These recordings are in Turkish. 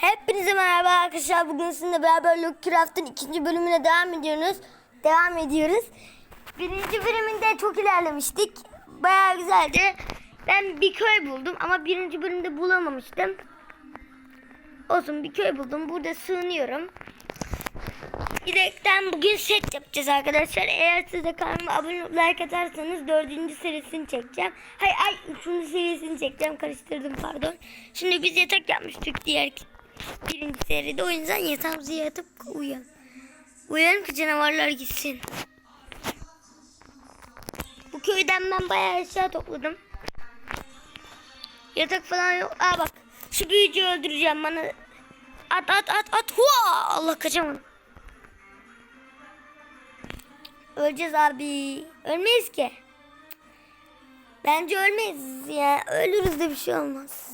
Hepinize merhaba arkadaşlar. Bugün sizinle beraber Lockcraft'ın ikinci bölümüne devam ediyoruz. Devam ediyoruz. Birinci bölümünde çok ilerlemiştik. Bayağı güzeldi. Ben bir köy buldum ama birinci bölümde bulamamıştım. Olsun bir köy buldum. Burada sığınıyorum. Direkten bugün set yapacağız arkadaşlar. Eğer siz de kanalıma abone olup like atarsanız dördüncü serisini çekeceğim. Hayır ay üçüncü serisini çekeceğim. Karıştırdım pardon. Şimdi biz yatak yapmıştık diğer birinci seride. O yüzden yatağımızı yatıp uyuyalım. Uyuyalım ki canavarlar gitsin. Bu köyden ben bayağı eşya topladım. Yatak falan yok. Aa bak şu büyücüyü öldüreceğim bana. At at at at. Hua! Allah kaçamadım. Öleceğiz abi. Ölmeyiz ki. Bence ölmeyiz ya. Ölürüz de bir şey olmaz.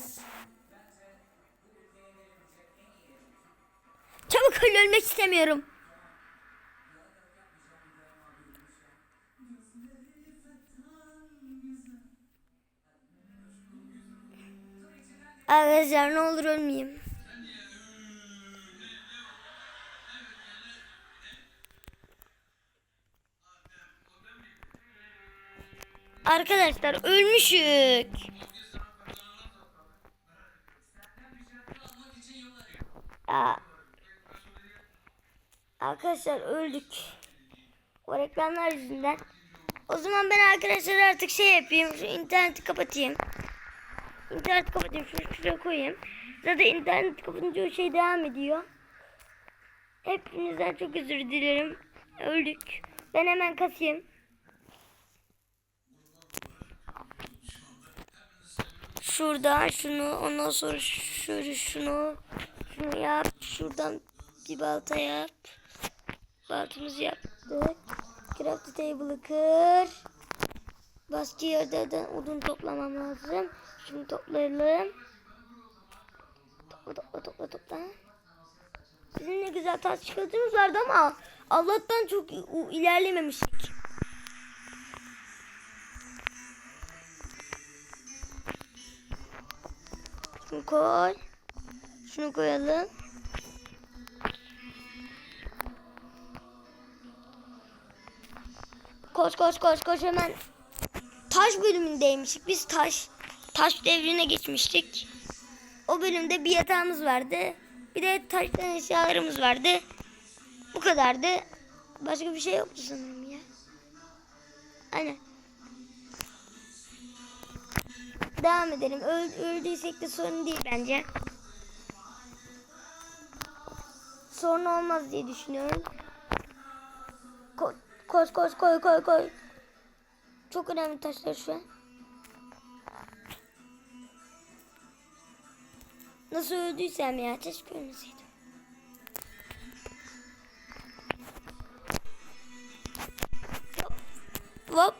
Öl ölmek istemiyorum. Arkadaşlar ne olur ölmeyeyim. Arkadaşlar ölmüşük. Ya. Arkadaşlar öldük. O reklamlar yüzünden. O zaman ben arkadaşlar artık şey yapayım. Şu interneti kapatayım. İnternet kapatayım. Şunu şuraya koyayım. Zaten internet kapatınca o şey devam ediyor. Hepinizden çok özür dilerim. Öldük. Ben hemen kasayım. Şuradan şunu ondan sonra şunu şunu yap. Şuradan bir balta yap. Baltamızı yaptık. Craft table'ı kır. Başka yerden odun toplamam lazım. Şunu toplayalım. Topla topla topla topla. Bizim ne güzel taş çıkartımız vardı ama Allah'tan çok ilerlememiştik. Şunu koy. Şunu koyalım. Koş koş koş koş hemen. Taş bölümündeymişik. Biz taş taş devrine geçmiştik. O bölümde bir yatağımız vardı. Bir de taştan eşyalarımız vardı. Bu kadardı. Başka bir şey yoktu sanırım ya. Aynen. Devam edelim. Öl, öldüysek de sorun değil bence. Sorun olmaz diye düşünüyorum. Ko koş koş koy koy koy. Çok önemli taşlar şu an. Nasıl öldüysem ya keşke ölmeseydim. Hop. Hop.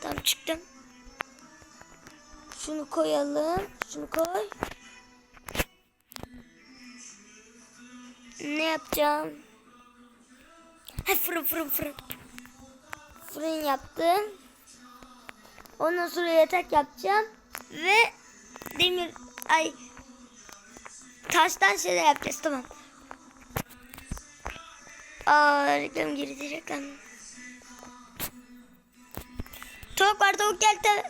Tamam çıktım. Şunu koyalım. Şunu koy. Ne yapacağım? Fırın fırın fırın. Fırın yaptım. Ondan sonra yatak yapacağım. Ve demir ay taştan şeyler yapacağız tamam. Aa reklam girdi reklam. Tavuk var tavuk gel tavuk.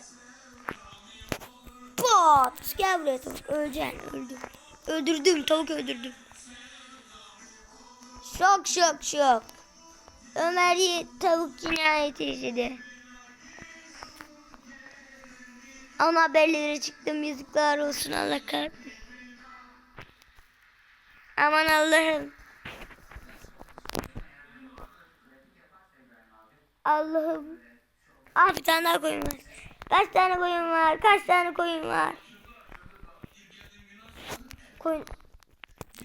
Pot. Gel buraya tavuk. Öleceksin öldüm. Öldürdüm tavuk öldürdüm. Şok şok şok. Ömer'i tavuk cinayeti işledi. Ama haberlere çıktım yazıklar olsun Allah. Aman Allah'ım. Allah'ım. Ah bir tane daha koyun var. Kaç tane koyun var? Kaç tane koyun var? Koyun.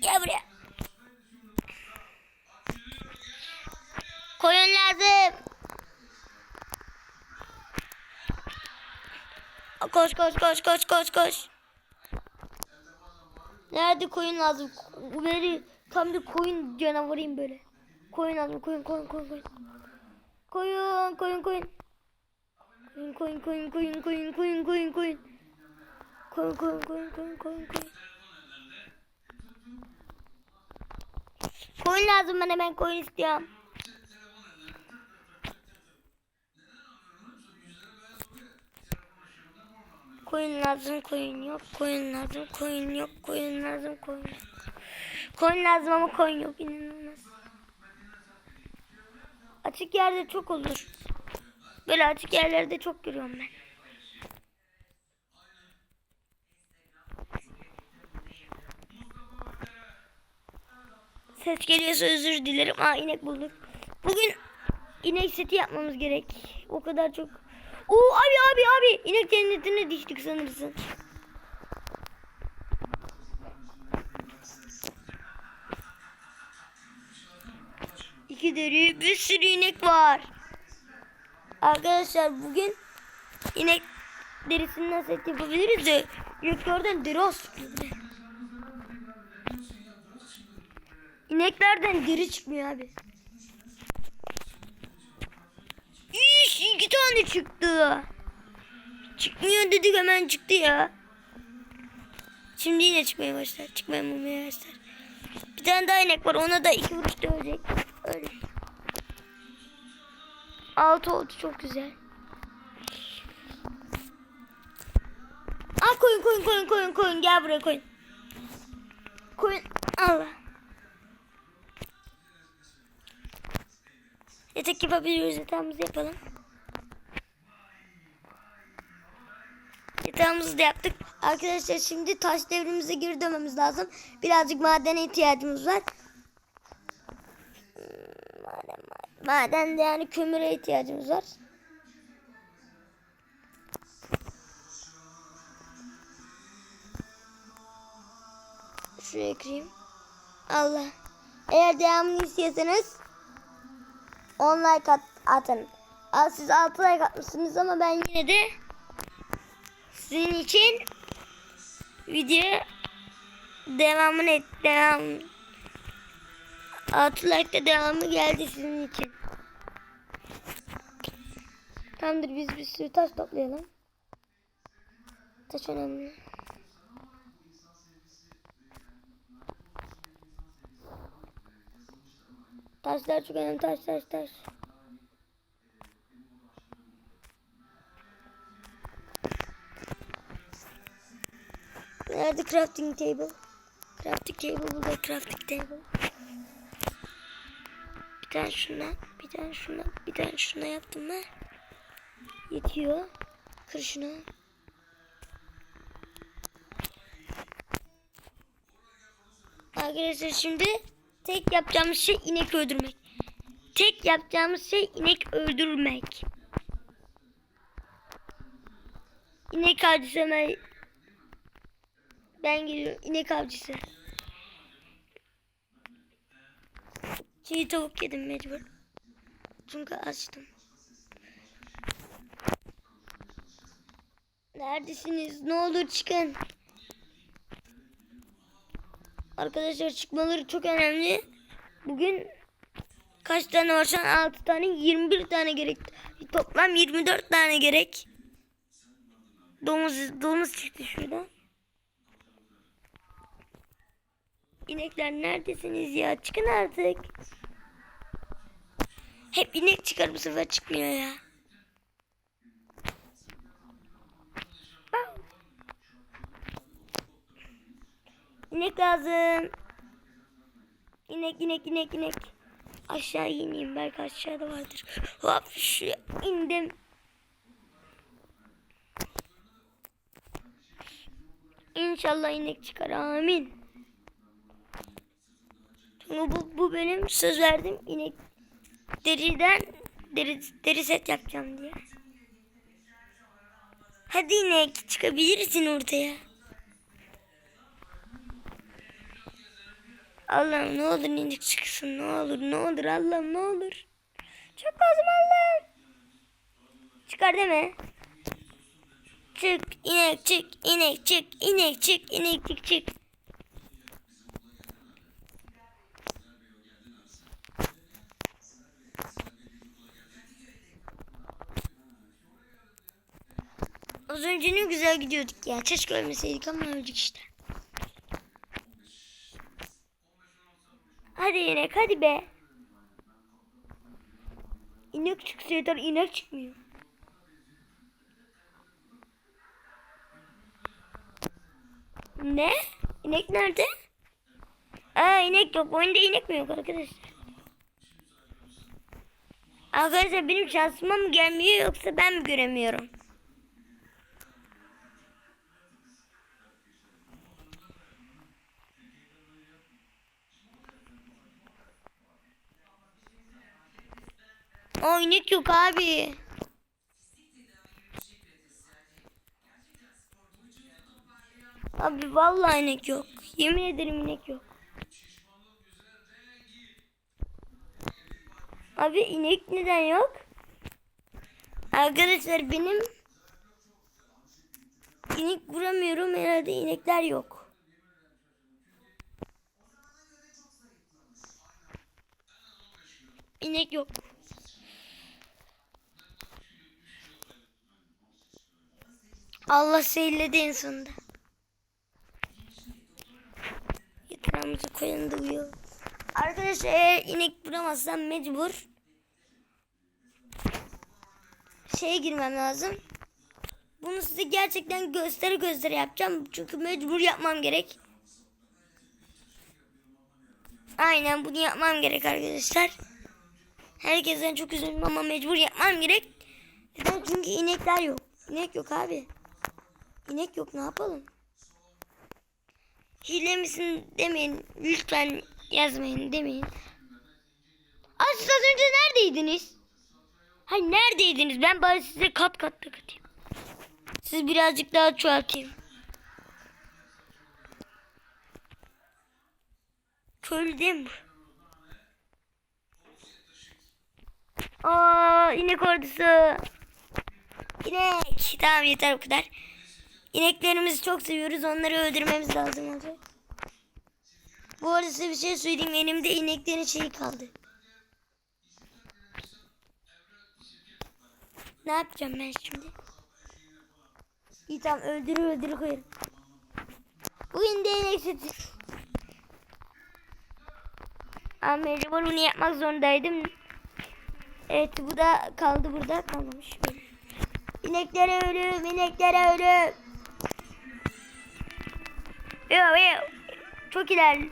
Gel buraya. Koyun lazım. Koş koş koş koş koş koş. Nerede koyun lazım? Beni tam bir koyun canavarıyım böyle. Koyun lazım. Koyun koyun koyun koyun. Koyun koyun koyun. Koyun koyun koyun koyun koyun koyun koyun koyun. Koyun koyun koyun koyun koyun koyun. Koyun lazım ben koyun istiyorum. Koyun lazım koyun yok. Koyun lazım koyun yok. Koyun lazım koyun yok. Koyun lazım ama koyun yok. İnanılmaz. Açık yerde çok olur. Böyle açık yerlerde çok görüyorum ben. Ses geliyorsa özür dilerim. Aa inek bulduk. Bugün inek seti yapmamız gerek. O kadar çok. Oo abi abi abi inek cennetine düştük sanırsın. İki deri bir sürü inek var. Arkadaşlar bugün inek derisinden set yapabiliriz de ineklerden deri asılıyor. İneklerden deri çıkmıyor abi. İş iki tane çıktı. Çıkmıyor dedik hemen çıktı ya. Şimdi yine çıkmaya başlar. Çıkmaya bulmaya başlar. Bir tane daha inek var. Ona da iki vuruş dövecek. Öyle. Altı oldu çok güzel. Aa koyun koyun koyun koyun koyun gel buraya koyun. Koyun Allah. Yatak yapabiliyoruz yatağımızı yapalım. Yatağımızı da yaptık. Arkadaşlar şimdi taş devrimize geri dönmemiz lazım. Birazcık madene ihtiyacımız var. Hmm, Maden, maden. Maden de yani kömüre ihtiyacımız var. Şuraya kırayım. Allah. Eğer devamını istiyorsanız 10 like at, atın. Siz 6 like atmışsınız ama ben yine de sizin için video devamını et devam 6 like devamı geldi sizin için. Tamamdır biz bir sürü taş toplayalım. Taş önemli. Taşlar çok önemli taş taş taş. Nerede crafting table? Crafting table burada crafting table. Bir tane şuna, bir tane şuna, bir tane şuna yaptım mı? Yetiyor. Kır şunu. Arkadaşlar şimdi tek yapacağımız şey inek öldürmek. Tek yapacağımız şey inek öldürmek. İnek avcısı ben, geliyorum. İnek avcısı. Çiğ tavuk yedim mecbur. Çünkü açtım. Neredesiniz? Ne olur çıkın. Arkadaşlar çıkmaları çok önemli. Bugün kaç tane var şu an? 6 tane 21 tane gerek. Toplam 24 tane gerek. Domuz, domuz çıktı şurada. İnekler neredesiniz ya? Çıkın artık. Hep inek çıkar bu sefer çıkmıyor ya. İnek lazım. İnek inek inek inek. Aşağı ineyim belki aşağıda vardır. Hop şuraya indim. İnşallah inek çıkar amin. Bu, bu benim söz verdim inek deriden deri, deri set yapacağım diye. Hadi inek çıkabilirsin ortaya. Allah'ım ne olur inek çıksın ne olur ne olur Allah'ım ne olur. Çok lazım Allah'ım. Çıkar deme. Çık inek çık inek çık inek çık inek çık çık. Ne güzel gidiyorduk ya. Keşke ölmeseydik ama öldük işte. Hadi inek hadi be. İnek çıksa yeter inek çıkmıyor. Ne? İnek nerede? Aa inek yok. Oyunda inek mi yok arkadaşlar? Arkadaşlar benim şansıma mı gelmiyor yoksa ben mi göremiyorum? İnek yok abi. Abi vallahi inek yok. Yemin ederim inek yok. Abi inek neden yok? Arkadaşlar benim inek vuramıyorum herhalde inekler yok. İnek yok. Allah seyirledi en sonunda. Yatağımızı koyun da uyuyor. Arkadaşlar eğer inek bulamazsam mecbur şeye girmem lazım. Bunu size gerçekten gösteri gösteri yapacağım. Çünkü mecbur yapmam gerek. Aynen bunu yapmam gerek arkadaşlar. Herkesten çok üzüldüm ama mecbur yapmam gerek. Neden? Çünkü inekler yok. İnek yok abi. İnek yok ne yapalım? Hile misin demeyin. Lütfen yazmayın demeyin. Aa, az önce neredeydiniz? Hayır neredeydiniz? Ben bari size kat kat da katayım. Siz birazcık daha çoğaltayım. Köylü değil mi? Aa inek ordusu. İnek. Tamam yeter bu kadar. İneklerimizi çok seviyoruz. Onları öldürmemiz lazım olacak. Bu arada size bir şey söyleyeyim. Elimde ineklerin şeyi kaldı. Ne yapacağım ben şimdi? İyi tamam öldürür öldürür koyarım. Bugün de inek sütü. Ama mecbur bunu yapmak zorundaydım. Evet bu da kaldı burada kalmamış. İneklere ölüm, ineklere ölüm. Çok ilerli.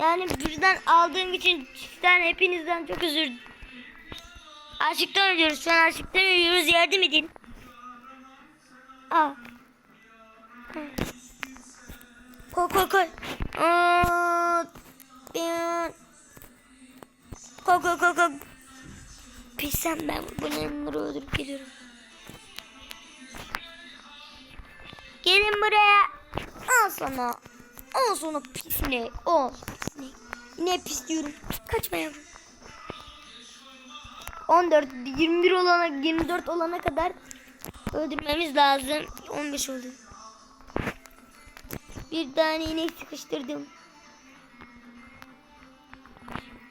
Yani birden aldığım için sizden hepinizden çok özür Açıktan ölüyoruz. Şu an açıktan ölüyoruz. Yardım edin. Aa. Koy koy koy. Koy koy koy koy. Pissem ben bunları öldürüp geliyorum. Gelin buraya. Al sana. Al sana pis ne? Al pis ne? Ne pis diyorum. Kaçma yavrum. 14, 21 olana, 24 olana kadar öldürmemiz lazım. 15 oldu. Bir tane inek sıkıştırdım.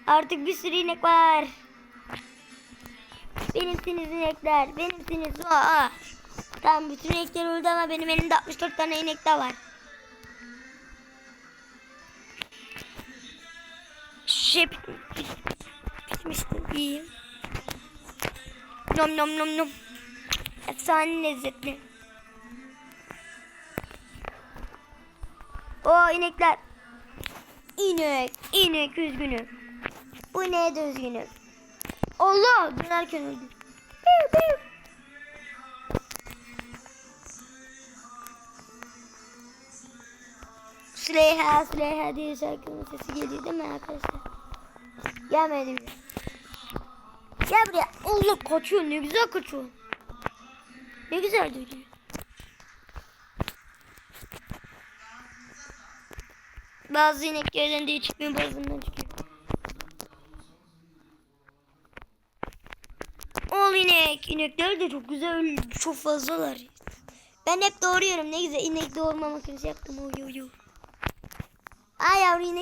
Artık bir sürü inek var. Benimsiniz inekler. Benimsiniz. Aa. Tamam bütün inekler öldü ama benim elimde 64 tane inek de var. Şey pişmişti. İyiyim. Nom nom nom nom. Efsane lezzetli. O inekler. İnek, inek üzgünüm. Bu ne de üzgünüm. Allah dönerken öldü. Piu, piu. Süleyha Süleyha diye şarkının sesi geliyor değil mi arkadaşlar? Gelmedi mi? Gel buraya. Allah kaçıyor ne güzel kaçıyor. Ne güzel dönüyor. Bazı ineklerden de çıkmıyor bazılarından çıkıyor. Ol inek. İnekler de çok güzel çok fazlalar. Ben hep doğruyorum ne güzel inek doğurma makinesi yaptım. Oy oy oy. Ay yavru inek.